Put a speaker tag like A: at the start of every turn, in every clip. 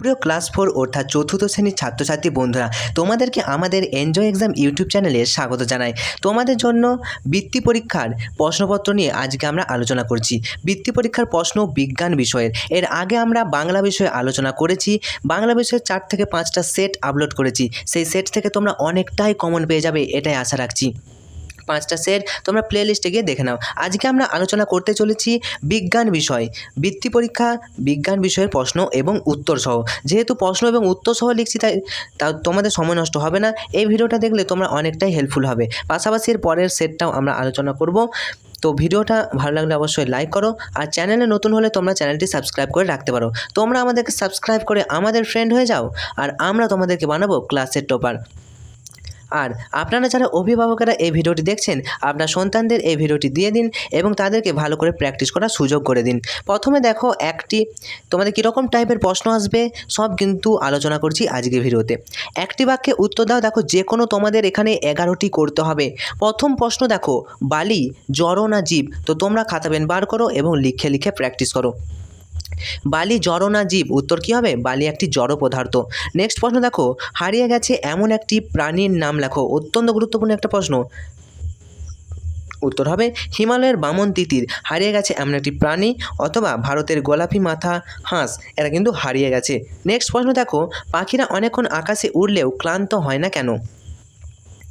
A: প্রিয় class four অর্থাৎ চতুর্থ শ্রেণির ছাত্রছাত্রী বন্ধুরা, তোমাদেরকে আমাদের এনজয় এক্সাম ইউটিউব চ্যানেলে স্বাগত জানাই। তোমাদের জন্য বৃত্তি পরীক্ষার প্রশ্নপত্র নিয়ে আজকে আমরা আলোচনা করছি। বৃত্তি পরীক্ষার প্রশ্ন বিজ্ঞান বিষয়ের। এর আগে আমরা বাংলা বিষয়ে আলোচনা করেছি। বাংলা বিষয়ের চার থেকে পাঁচটা সেট আপলোড করেছি। সেই সেট থেকে তোমরা অনেকটাই কমন পেয়ে যাবে, এটাই আশা রাখছি। পাঁচটা সেট তোমরা প্লে লিস্টে গিয়ে দেখে নাও। আজকে আমরা আলোচনা করতে চলেছি বিজ্ঞান বিষয়, বৃত্তি পরীক্ষা, বিজ্ঞান বিষয়ের প্রশ্ন এবং উত্তর সহ। যেহেতু প্রশ্ন এবং উত্তর সহ লিখছি তাই তোমাদের সময় নষ্ট হবে না। এই ভিডিওটা দেখলে তোমরা অনেকটাই হেল্পফুল হবে। পাশাপাশি এর পরের সেটটাও আমরা আলোচনা করব। তো ভিডিওটা ভালো লাগলে অবশ্যই লাইক করো আর চ্যানেলে নতুন হলে তোমরা চ্যানেলটি সাবস্ক্রাইব করে রাখতে পারো। তোমরা আমাদেরকে সাবস্ক্রাইব করে আমাদের ফ্রেন্ড হয়ে যাও আর আমরা তোমাদেরকে বানাবো ক্লাসের টপার আর আপনারা যারা অভিভাবকেরা এই ভিডিওটি দেখছেন, আপনার সন্তানদের এই ভিডিওটি দিয়ে দিন এবং তাদেরকে ভালো করে প্র্যাকটিস করার সুযোগ করে দিন। প্রথমে দেখো একটি তোমাদের কীরকম টাইপের প্রশ্ন আসবে, সব কিন্তু আলোচনা করছি আজকে ভিডিওতে। একটি বাক্যে উত্তর দাও, দেখো যে কোনো তোমাদের এখানে এগারোটি করতে হবে। প্রথম প্রশ্ন দেখো, বালি, জড় না জীব? তো তোমরা খাতা পেন বার করো এবং লিখে লিখে প্র্যাকটিস করো। বালি জড় না জীব, উত্তর কী হবে? বালি একটি জড় পদার্থ। নেক্সট প্রশ্ন দেখো, হারিয়ে গেছে এমন একটি প্রাণীর নাম লেখো। অত্যন্ত গুরুত্বপূর্ণ একটা প্রশ্ন। উত্তর হবে হিমালয়ের বামন তিতির। হারিয়ে গেছে এমন একটি প্রাণী অথবা ভারতের গোলাপি মাথা হাঁস, এরা কিন্তু হারিয়ে গেছে। নেক্সট প্রশ্ন দেখো, পাখিরা অনেকক্ষণ আকাশে উড়লেও ক্লান্ত হয় না কেন?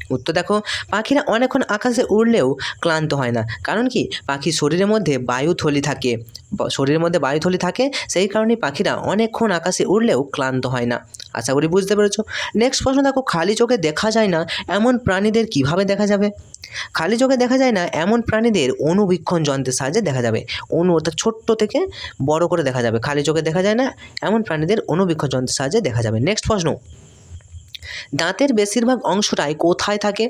A: উত্তর দেখো পাখিরা অনেকক্ষণ আকাশে উড়লেও ক্লান্ত হয় না। কারণ কি? পাখির শরীরের মধ্যে বায়ুথলি থাকে। শরীরের মধ্যে বায়ুথলি থাকে, সেই কারণে পাখিরা অনেকক্ষণ আকাশে উড়লেও ক্লান্ত হয় না। আশা করি বুঝতে পেরেছ? নেক্সট প্রশ্ন দেখো, খালি চোখে দেখা যায় না, এমন প্রাণীদের কীভাবে দেখা যাবে? খালি চোখে দেখা যায় না, এমন প্রাণীদের অনুবীক্ষণ যন্ত্রের সাহায্যে দেখা যাবে। অনু অর্থাৎ ছোট্ট থেকে বড় করে দেখা যাবে। খালি চোখে দেখা যায় না, এমন প্রাণীদের অনুবীক্ষণ যন্ত্রের সাহায্যে দেখা যাবে। নেক্সট প্রশ্ন। দাঁতের বেশিরভাগ অংশটাই কোথায় থাকে?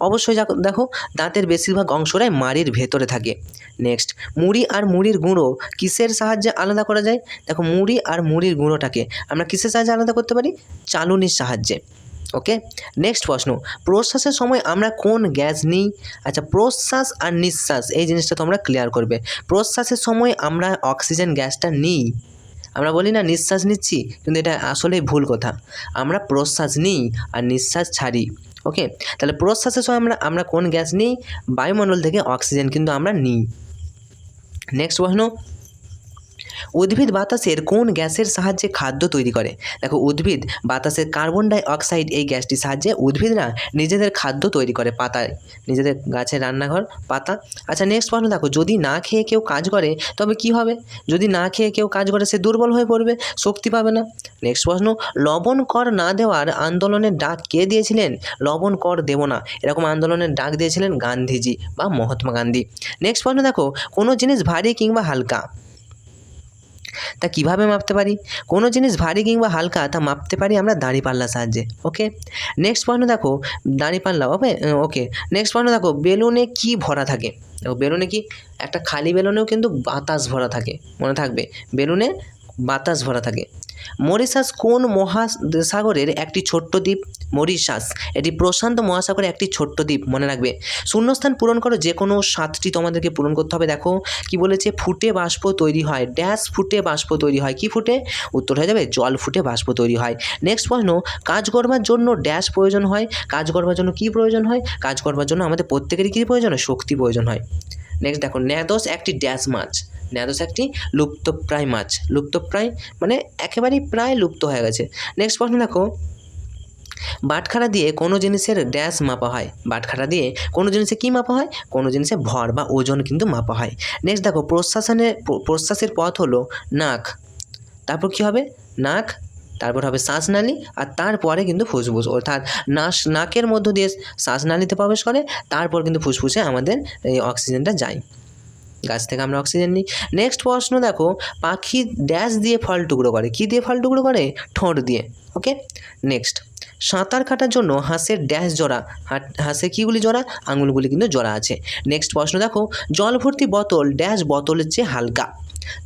A: অবশ্যই দেখো, দাঁতের বেশিরভাগ অংশটাই মাড়ির ভেতরে থাকে। নেক্সট মুড়ি আর মুড়ির গুঁড়ো কিসের সাহায্যে আলাদা করা যায়? দেখো, মুড়ি আর মুড়ির গুঁড়োটাকে আমরা কিসের সাহায্যে আলাদা করতে পারি? চালুনির সাহায্যে। ওকে নেক্সট প্রশ্ন, প্রশ্বাসের সময় আমরা কোন গ্যাস নিই? আচ্ছা প্রশ্বাস আর নিঃশ্বাস, এই জিনিসটা তোমরা ক্লিয়ার করবে। প্রশ্বাসের সময় আমরা অক্সিজেন গ্যাসটা নিই। আমরা বলি না নিঃশ্বাস নিচ্ছি, কিন্তু এটা আসলেই ভুল কথা। আমরা প্রশ্বাস নিই আর নিঃশ্বাস ছাড়ি ওকে তাহলে প্রশ্বাসের সময় আমরা আমরা কোন গ্যাস নিই? বায়ুমণ্ডল থেকে অক্সিজেন কিন্তু আমরা নিই। নেক্সট প্রশ্ন উদ্ভিদ বাতাসের কোন গ্যাসের সাহায্যে খাদ্য তৈরি করে? দেখো, উদ্ভিদ বাতাসের কার্বন ডাই অক্সাইড এই গ্যাসটির সাহায্যে উদ্ভিদরা নিজেদের খাদ্য তৈরি করে পাতায়। নিজেদের গাছের রান্নাঘর, পাতা। আচ্ছা নেক্সট প্রশ্ন দেখো, যদি না খেয়ে কেউ কাজ করে, তবে কি হবে? যদি না খেয়ে কেউ কাজ করে, সে দুর্বল হয়ে পড়বে, শক্তি পাবে না। নেক্সট প্রশ্ন, লবণ কর না দেওয়ার আন্দোলনের ডাক কে দিয়েছিলেন? লবণ কর দেব না। এরকম আন্দোলনের ডাক দিয়েছিলেন গান্ধীজি বা মহাত্মা গান্ধী। নেক্সট প্রশ্ন দেখো, কোনো জিনিস ভারী কিংবা হালকা। তা কীভাবে মাপতে পারি? কোনো জিনিস ভারী কিংবা হালকা, তা মাপতে পারি আমরা দাঁড়িপাল্লার সাহায্যে, ওকে? নেক্সট প্রশ্ন দেখো দাঁড়িপাল্লা ওকে? ওকে। নেক্সট প্রশ্ন দেখো, বেলুনে কি ভরা থাকে? দেখো, বেলুনে কি? একটা খালি বেলুনেও কিন্তু বাতাস ভরা থাকে, মনে থাকবে? বেলুনে বাতাস ভরা থাকে। মরিশাস কোন মহাসাগরের একটি ছোট্ট দ্বীপ? মরিশাস। এটি প্রশান্ত মহাসাগরের একটি ছোট্ট দ্বীপ, মনে রাখবে। শূন্যস্থান পূরণ করো, যে কোনো সাতটি তোমাদেরকে পূরণ করতে হবে। দেখো, কি বলেছে? ফুটে বাষ্প তৈরি হয়। ড্যাশ ফুটে বাষ্প তৈরি হয়। কি ফুটে? উত্তর হয়ে যাবে, জল ফুটে বাষ্প তৈরি হয়। নেক্সট প্রশ্ন, কাজ করবার জন্য ড্যাশ প্রয়োজন হয়? কাজ করবার জন্য কি প্রয়োজন হয়? কাজ করবার জন্য আমাদের প্রত্যেকেরই কী প্রয়োজন হয়? শক্তি প্রয়োজন হয়। নেক্সট দেখো, ন্যাদোস একটি ড্যাশ মাছ। ন্যাদোস একটি লুপ্তপ্রায় মাছ। লুপ্তপ্রায় মানে একেবারেই প্রায় লুপ্ত হয়ে গেছে। নেক্সট প্রশ্ন দেখো। বাটখারা দিয়ে কোনো জিনিসের ড্যাশ মাপা হয়। বাটখারা দিয়ে কোনো জিনিসে কী মাপা হয়? কোনো জিনিসে ভর বা ওজন কিন্তু মাপা হয়। নেক্সট দেখো প্রশ্বাসনের প্রশ্বাসের পথ হলো নাক। তারপর কী হবে? নাক, তারপর হবে শ্বাসনালী আর তারপরে কিন্তু ফুসফুস। অর্থাৎ নাস নাকের মধ্য দিয়ে শ্বাসনালীতে প্রবেশ করে, তারপর কিন্তু ফুসফুসে আমাদের এই অক্সিজেনটা যায়। গাছ থেকে আমরা অক্সিজেন নিই। নেক্সট প্রশ্ন দেখো, পাখি ড্যাশ দিয়ে ফল টুকরো করে। কী দিয়ে ফল টুকরো করে? ঠোঁট দিয়ে ওকে নেক্সট সাঁতার কাটার জন্য হাঁসের ড্যাশ জোড়া। হাঁসের কীগুলি জোড়া? আঙুলগুলি কিন্তু জোড়া আছে। নেক্সট প্রশ্ন দেখো, জল ভর্তি বোতল ড্যাশ বোতলের চেয়ে হালকা।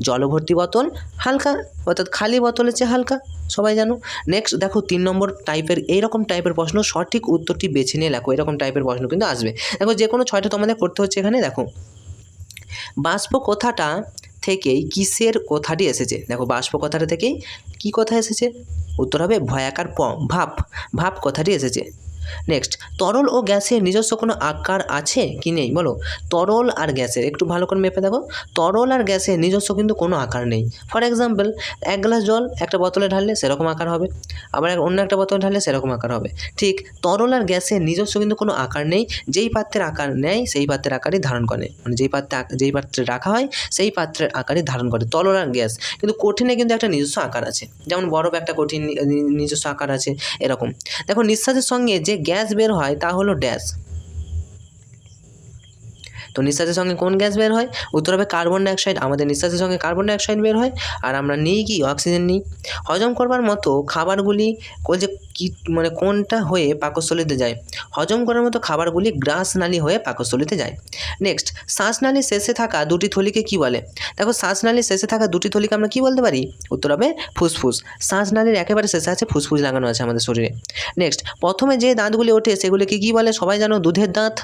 A: জল ভর্তি বোতল হালকা, অর্থাৎ খালি বোতলের চেয়ে হালকা, সবাই জানো? নেক্সট দেখো, তিন নম্বর টাইপের এইরকম টাইপের প্রশ্ন, সঠিক উত্তরটি বেছে নিয়ে লেখো। এরকম টাইপের প্রশ্ন কিন্তু আসবে। দেখো যে কোনো ছয়টা তোমাদের করতে হচ্ছে এখানে, দেখো। বাষ্প কথাটা থেকেই কিসের কথাটি এসেছে? দেখো বাষ্প কথাটা থেকেই কি কথা এসেছে? উত্তর হবে ভয়াকার প ভাব কথাটি এসেছে। নেক্সট তরল ও গ্যাসের নিজস্ব কোনো আকার আছে কি নেই? বলো। তরল আর গ্যাসের, একটু ভালো করে মেপে দেখো। তরল আর গ্যাসের নিজস্ব কিন্তু কোনো আকার নেই। ফর এক্সাম্পল এক গ্লাস জল একটা বোতলে ঢাললে সেরকম আকার হবে। আবার অন্য একটা বোতলে ঢাললে সেরকম আকার হবে। ঠিক, তরল আর গ্যাসের নিজস্ব কিন্তু কোনো আকার নেই। যেই পাত্রের আকার নেয়, সেই পাত্রের আকারই ধারণ করে। মানে যেই পাত্রে যেই পাত্রে রাখা হয়, সেই পাত্রের আকারই ধারণ করে। তরল আর গ্যাস কিন্তু কঠিনে কিন্তু একটা নিজস্ব আকার আছে। যেমন বরফ একটা কঠিন নিজস্ব আকার আছে, এরকম। দেখো, নিঃশ্বাসের সঙ্গে যে গ্যাস বের হয় তা হলো ড্যাশ। তো নিঃশ্বাসের সঙ্গে কোন গ্যাস বের হয়? উত্তর হবে কার্বন ডাইঅক্সাইড। আমাদের নিঃশ্বাসের সঙ্গে কার্বন ডাইঅক্সাইড বের হয়, আর আমরা নিই কি? অক্সিজেন নিই। হজম করবার মতো খাবারগুলি যে কি মানে কোনটা হয়ে পাকস্থলীতে যায়? হজম করার মতো খাবারগুলি গ্রাস নালী হয়ে পাকস্থলীতে যায়। নেক্সট শ্বাসনালীর শেষে থাকা দুটি থলিকে কি বলে? দেখো শ্বাসনালীর শেষে থাকা দুটি থলিকে আমরা কি বলতে পারি? উত্তর হবে ফুসফুস। শ্বাসনালীর একেবারে শেষে আছে ফুসফুস লাগানো আছে আমাদের শরীরে। নেক্সট প্রথমে যে দাঁতগুলি ওঠে সেগুলিকে কি বলে? সবাই জানো দুধের দাঁত।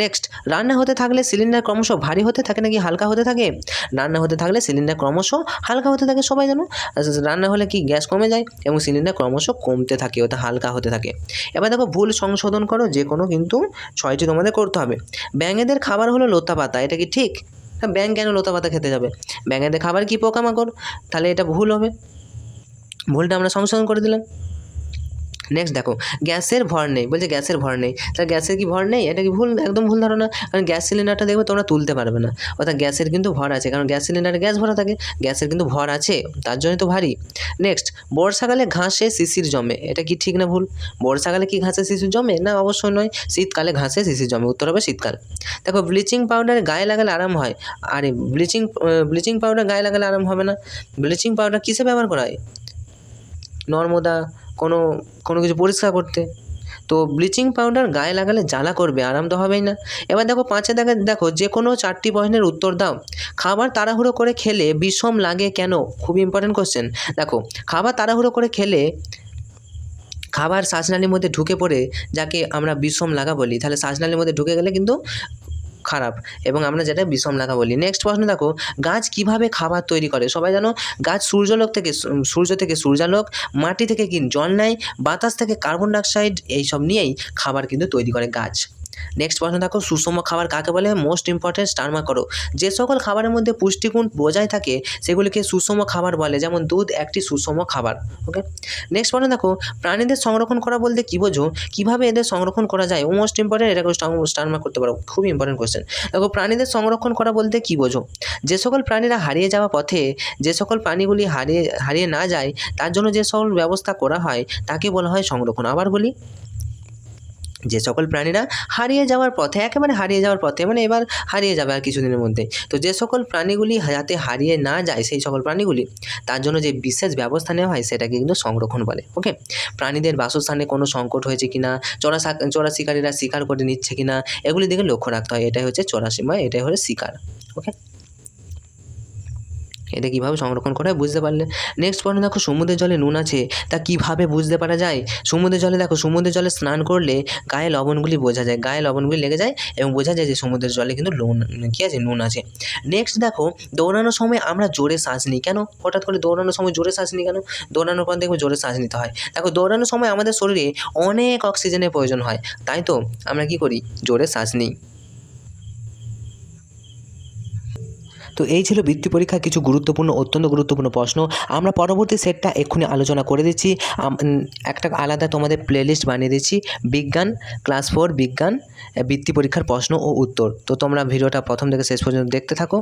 A: নেক্সট রান্না হতে থাকলে সিলিন্ডার ক্রমশ ভারী হতে থাকে নাকি হালকা হতে থাকে? রান্না হতে থাকলে সিলিন্ডার ক্রমশ হালকা হতে থাকে, সবাই জানো। রান্না হলে কি গ্যাস কমে যায় এবং সিলিন্ডার ক্রমশ কমতে থাকে। ওটা হালকা হতে থাকে। এবার দেখো ভুল সংশোধন করো, যে কোনো কিন্তু ছয়টি তোমাদের করতে হবে। ব্যাঙেদের খাবার হলো লতা পাতা, এটা কি ঠিক? হ্যাঁ ব্যাঙ কেন লতা পাতা খেতে যাবে? ব্যাঙেদের খাবার কি পোকামাকড়? তাহলে এটা ভুল হবে। ভুলটা আমরা সংশোধন করে দিলাম। নেক্সট দেখো, গ্যাসের ভর নেই, বলছে গ্যাসের ভর নেই। তাহলে গ্যাসের কি ভর নেই? এটা কি ভুল? একদম ভুল ধারণা। কারণ গ্যাস সিলিন্ডারটা দেখবে তোমরা তুলতে পারবে না। অর্থাৎ গ্যাসের কিন্তু ভর আছে, কারণ গ্যাস সিলিন্ডারে গ্যাস ভরা থাকে। গ্যাসের কিন্তু ভর আছে, তার জন্যই তো ভারী। নেক্সট বর্ষাকালে ঘাসে শিশির জমে। এটা কি ঠিক না ভুল? বর্ষাকালে কি ঘাসে শিশির জমে? না অবশ্যই নয়। শীতকালে ঘাসে শিশির জমে। উত্তর হবে শীতকাল। দেখো, ব্লিচিং পাউডার গায়ে লাগালে আরাম হয়। আরে, ব্লিচিং ব্লিচিং পাউডার গায়ে লাগালে আরাম হবে না। ব্লিচিং পাউডার কিসে ব্যবহার করা হয়? নর্মদা কোনো কোনো কিছু পরিষ্কার করতে। তো ব্লিচিং পাউডার গায়ে লাগালে জ্বালা করবে, আরাম তো হবেই না। এবার দেখো পাঁচে দেখা, দেখো যে কোনো চারটি প্রশ্নের উত্তর দাও। খাবার তাড়াহুড়ো করে খেলে বিষম লাগে কেন? খুব ইম্পর্টেন্ট কোশ্চেন দেখো, খাবার তাড়াহুড়ো করে খেলে খাবার শ্বাসনালীর মধ্যে ঢুকে পড়ে, যাকে আমরা বিষম লাগা বলি। তাহলে শ্বাসনালীর মধ্যে ঢুকে গেলে কিন্তু খারাপ এবং আমরা যেটা বিষম লেখা বলি। নেক্সট প্রশ্ন দেখো, গাছ কীভাবে খাবার তৈরি করে? সবাই জানো, গাছ সূর্যলোক থেকে সূর্য থেকে সূর্যালোক, মাটি থেকে কি জল নেয়, বাতাস থেকে কার্বন ডাইঅক্সাইড এইসব নিয়েই খাবার কিন্তু তৈরি করে গাছ। নেক্সট প্রশ্ন দেখো, সুষম খাবার কাকে বলে? মোস্ট ইম্পর্টেন্ট স্টারমা করো। যে সকল খাবারের মধ্যে পুষ্টিগুণ বজায় থাকে, সেগুলিকে সুষম খাবার বলে, যেমন দুধ একটি সুষম খাবার ওকে নেক্সট প্রশ্ন দেখো, প্রাণীদের সংরক্ষণ করা বলতে কী বোঝো? কীভাবে এদের সংরক্ষণ করা যায়? ও মোস্ট ইম্পর্টেন্ট এটাকে স্টারমার্ক করতে পারো। খুবই ইম্পর্টেন্ট কোয়েশ্চেন দেখো, প্রাণীদের সংরক্ষণ করা বলতে কী বোঝো? যে সকল প্রাণীরা হারিয়ে যাওয়া পথে, যে সকল প্রাণীগুলি হারিয়ে হারিয়ে না যায়, তার জন্য যে সকল ব্যবস্থা করা হয়, তাকে বলা হয় সংরক্ষণ। আবার বলি। যে সকল প্রাণীরা হারিয়ে যাওয়ার পথে, একেবারে হারিয়ে যাওয়ার পথে মানে এবার হারিয়ে যাবে আর কিছুদিনের মধ্যে। তো যে সকল প্রাণীগুলি যাতে হারিয়ে না যায়, সেই সকল প্রাণীগুলি, তার জন্য যে বিশেষ ব্যবস্থা নেওয়া হয়, সেটাকে কিন্তু সংরক্ষণ বলে ওকে প্রাণীদের বাসস্থানে কোনো সংকট হয়েছে কিনা চোরা শা- চোরা শিকারীরা শিকার করে নিচ্ছে কিনা, এগুলি দিকে লক্ষ্য রাখতে হয়। এটাই হচ্ছে চোরা সীমা এটাই হলো শিকার ওকে এটা কীভাবে সংরক্ষণ করা হয় বুঝতে পারলে। নেক্সট পয়েন্ট দেখো, সমুদ্রের জলে নুন আছে। তা কীভাবে বুঝতে পারা যায়? সমুদ্রের জলে দেখো, সমুদ্রের জলে স্নান করলে গায়ে লবণগুলি বোঝা যায়। গায়ে লবণগুলি লেগে যায় এবং বোঝা যায় যে সমুদ্রের জলে কিন্তু নুন, কী আছে? নুন আছে। নেক্সট দেখো, দৌড়ানোর সময় আমরা জোরে শ্বাস নিই। কেন? হঠাৎ করে দৌড়ানোর সময় জোরে শ্বাস নিই কেন? দৌড়ানোর পর দেখবে জোরে শ্বাস নিতে হয়। দেখো, দৌড়ানোর সময় আমাদের শরীরে অনেক অক্সিজেনের প্রয়োজন হয়। তাই তো? আমরা কী করি? জোরে শ্বাস নিই। তো এই ছিল বৃত্তি পরীক্ষার কিছু গুরুত্বপূর্ণ, অত্যন্ত গুরুত্বপূর্ণ প্রশ্ন। আমরা পরবর্তী সেটটা এক্ষুনি আলোচনা করে দিচ্ছি। একটা আলাদা তোমাদের প্লেলিস্ট বানিয়ে দিচ্ছি। বিজ্ঞান ক্লাস ফোর বিজ্ঞান বৃত্তি পরীক্ষার প্রশ্ন ও উত্তর। তো তোমরা ভিডিওটা প্রথম থেকে শেষ পর্যন্ত দেখতে থাকো।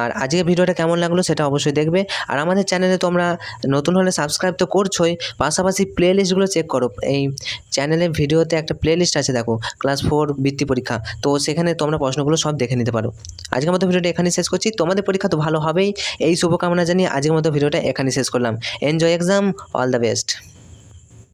A: আর আজকে ভিডিওটা কেমন লাগল সেটা অবশ্যই দেখবে। আর আমাদের চ্যানেলে তোমরা নতুন হলে সাবস্ক্রাইব তো করছোই। পাশাপাশি প্লেলিস্টগুলো চেক করো। এই চ্যানেলে ভিডিওতে একটা প্লেলিস্ট আছে দেখো ক্লাস ফোর বৃত্তি পরীক্ষা। তো সেখানে তোমরা প্রশ্নগুলো সব দেখে নিতে পারো। আজকের মতো ভিডিওটা এখানে শেষ করছি। তোমাদের পরীক্ষা তো ভালো হবেই। এই শুভকামনা জানিয়ে আজকের মতো ভিডিওটা এখানে শেষ করলাম। Enjoy exam all the best